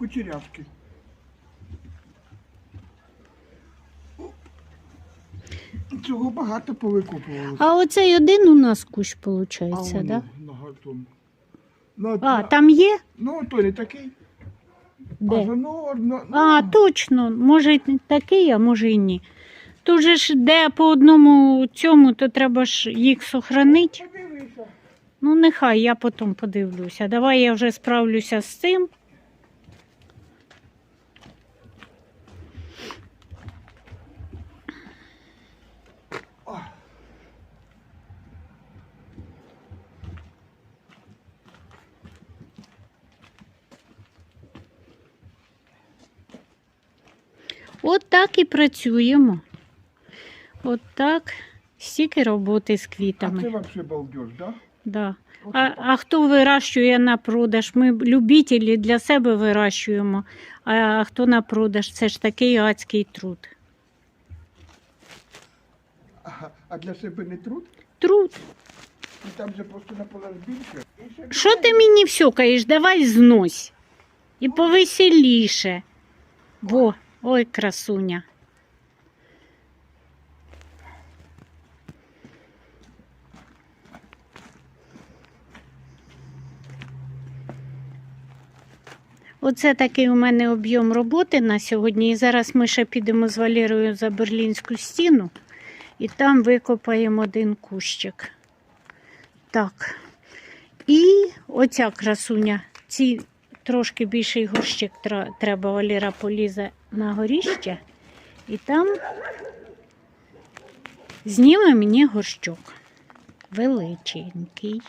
кучерявки. Цього багато повикопували. А оцей один у нас кущ, виходить, так? Да? на гартом. Ну, А, на- там є? ну, то не такий. А, Де? воно, ну, А, точно, може й такий, а може й ні. Тут же ж де по одному цьому, то треба ж їх сохранити. Подивися. Ну, нехай я потім подивлюся. Давай я вже справлюся з цим. От так і працюємо. От так. Стільки роботи з А квітами. це взагалі балдеж, да? Да. А, а хто вирощує на продаж? Ми любителі для себе вирощуємо, а хто на продаж? Це ж такий адський труд. А для себе не труд? Труд. І там же просто наполовину більше. Що ти мені всьокаєш? Давай знось. І повеселіше. Во, ой, красуня. Оце такий у мене об'єм роботи на сьогодні. І зараз ми ще підемо з Валерою за Берлінську стіну і там викопаємо один кущик. Так. І оця красуня, ці трошки більший горщик треба, Валера полізе на горіще, і там зніме мені горщок. Величенький.